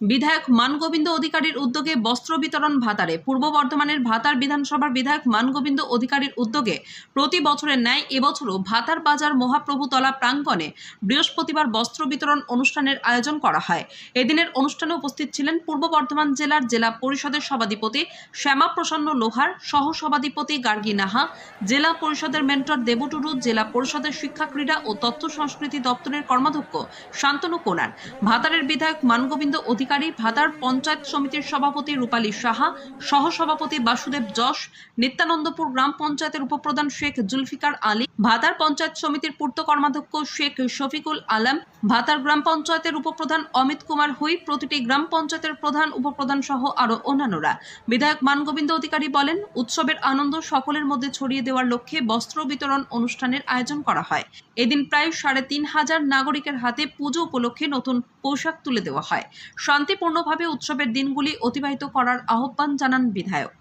বিধায়ক মানগোবিন্দ অধিকারীর উদ্যোগে বস্ত্র বিতরণ ভাতারে পূর্ব বর্ধমানের ভাতার বিধানসভার বিধায়ক মানগোবিন্দ অধিকারীর উদ্যোগে প্রতি বছরের ন্যায় এবছরও ভাতার বাজার মহাপ্রভুতলা প্রাঙ্গণে বৃহস্পতিবার বস্ত্র বিতরণ অনুষ্ঠানের আয়োজন করা হয়। এদিনের অনুষ্ঠানে উপস্থিত ছিলেন পূর্ব বর্ধমান জেলার জেলা পরিষদের সভাধিপতি শ্যামা প্রসন্ন লোহার সহ সভাধিপতি গার্গী নাহা, জেলা পরিষদের মেন্টর দেবটুরু, জেলা পরিষদের শিক্ষা, ক্রীড়া ও তথ্য সংস্কৃতি দপ্তরের কর্মাধ্যক্ষ শান্তনু কোনার। ভাতারের বিধায়ক মানগোবিন্দ অধিকারী ভাতার পঞ্চায়েত সমিতির সভাপতি রূপালী সাহা, সহসভাপতি বাসুদেব যশ, নিত্যানন্দপুর গ্রাম পঞ্চায়েতের উপপ্রধান শেখ জুলফিকার আলী, ভাতার পঞ্চায়েত সমিতির পূর্ত কর্মাধ্যক্ষ শেখ শফিকুল আলম, ভাতার গ্রাম পঞ্চায়েতের উপপ্রধান অমিত কুমার হুই, প্রতিটি গ্রাম পঞ্চায়েতের প্রধান উপপ্রধান সহ আরও অন্যান্যরা। বিধায়ক মানগোবিন্দ অধিকারী বলেন, উৎসবের আনন্দ সকলের মধ্যে ছড়িয়ে দেওয়ার লক্ষ্যে বস্ত্র বিতরণ অনুষ্ঠানের আয়োজন করা হয়। এদিন প্রায় সাড়ে তিন হাজার নাগরিকের হাতে পুজো উপলক্ষে নতুন পোশাক তুলে দেওয়া হয়। শান্তিপূর্ণভাবে উৎসবের দিনগুলি অতিবাহিত করার আহ্বান জানান বিধায়ক।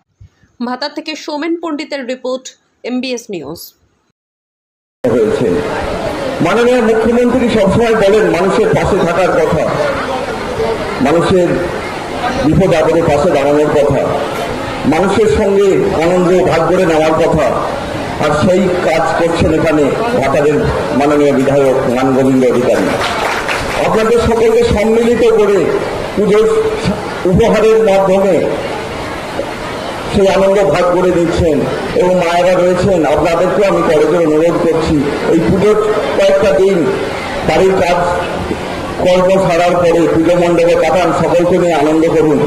ভাতার থেকে সোমেন পণ্ডিতের রিপোর্ট, এমবিএস নিউজ। হয়েছে। মাননীয় মুখ্যমন্ত্রী সবসময় বলেন, মানুষের পাশে থাকার কথা। মানুষের বিপদ আপদে পাশে দাঁড়ানোর কথা। মানুষের সঙ্গে আনন্দ ভাগ করে নেওয়ার কথা। আর সেই কাজ করছেন এখানে ভাতারের মাননীয় বিধায়ক মান গোবিন্দ অধিকারী। আপনাদের সকলকে সম্মিলিত করে পুজোর উপহারের মাধ্যমে সেই আনন্দ ভাগ করে দিচ্ছেন এবং মায়েরা রয়েছেন, আপনাদেরকেও আমি করে অনুরোধ করছি। এই পুজোর কয়েকটা দিন বাড়ির কাজ, কর্ম ছাড়ার পরে পুজো মণ্ডপে কাটান, সকলকে নিয়ে আনন্দ করুন।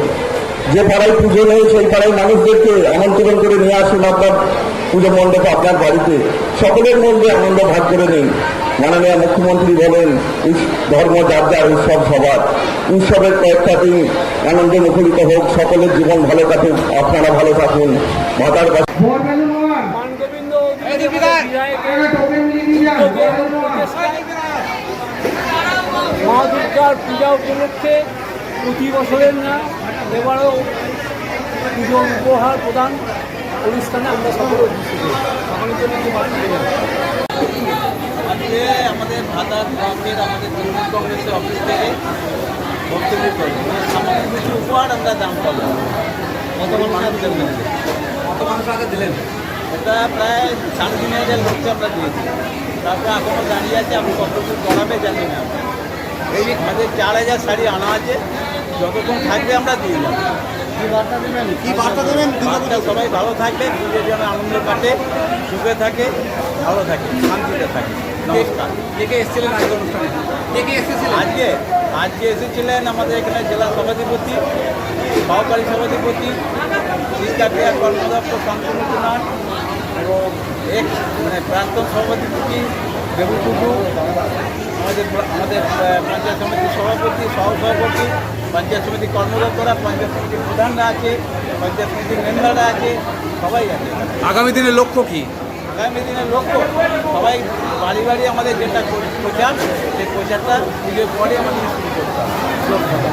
যে পাড়ায় পুজো নেই, সেই পাড়ায় মানুষদেরকে আমন্ত্রণ করে নিয়ে আসুন আপনার পুজো মণ্ডপে আপনার বাড়িতে। সকলের মধ্যে আনন্দ ভাগ করে নিন। মাননীয় মুখ্যমন্ত্রী বলেন ধর্ম, যার যার উৎসব সবার। উৎসবের কয়েকটা দিন আনন্দ মুখরিত হোক, সকলের জীবন ভালো কাটুক, আপনারা ভালো থাকুন। ভাতার কাছে মা দুর্গার পূজা উপলক্ষে প্রতি বছরের না এবারও পুজো উপহার প্রদান অনুষ্ঠানে আমরা উপস্থিত। হই। সকলের জন্য আজকে আমাদের ভাতার ব্লকের আমাদের তৃণমূল কংগ্রেসের অফিস থেকে বক্তব্য করি। সামান্য কিছু উপহার আমরা দাম পাবো কত মানুষ দেবেন কত মানুষ আগে দিলেন? এটা প্রায় সাড়ে তিন হাজার লোককে আমরা দিয়েছি। তারপরে এখনও দাঁড়িয়ে আছে আপনি কতটুকু করাবে জানি না। এই আমাদের চার হাজার শাড়ি আনা আছে। যতক্ষণ থাকবে আমরা দিয়ে যাব কি বার্তা দেবেন? কি বার্তা দেবেন? সবাই ভালো থাকবে পুজোর যেন আনন্দ কাটে সুখে থাকে ভালো থাকে শান্তিতে থাকে। নমস্কার। কে কে এসেছিলেন আজকে অনুষ্ঠানে? কে কে এসেছিলেন? আজকে আজকে এসেছিলেন আমাদের এখানে জেলা সভাধিপতি সহকারী সভাধিপতি শিক্ষা ক্রিয়া কর্মদক্ষ শান্তনু কুমার এবং এক মানে প্রাক্তন সভাধিপতি দেবু টুকু আমাদের আমাদের পঞ্চায়েত সমিতির সভাপতি সহসভাপতি পঞ্চায়েত সমিতি কর্মকর্তারা পঞ্চায়েত সমিতির প্রধানরা আছে পঞ্চায়েত সমিতির মেম্বাররা আছে সবাই আছে। আগামী দিনের লক্ষ্য কি? আগামী দিনের লক্ষ্য সবাই বাড়ি বাড়ি আমাদের যেটা প্রচার সেই প্রচারটা পুজোর পরে আমাদের শুরু করতে হবে।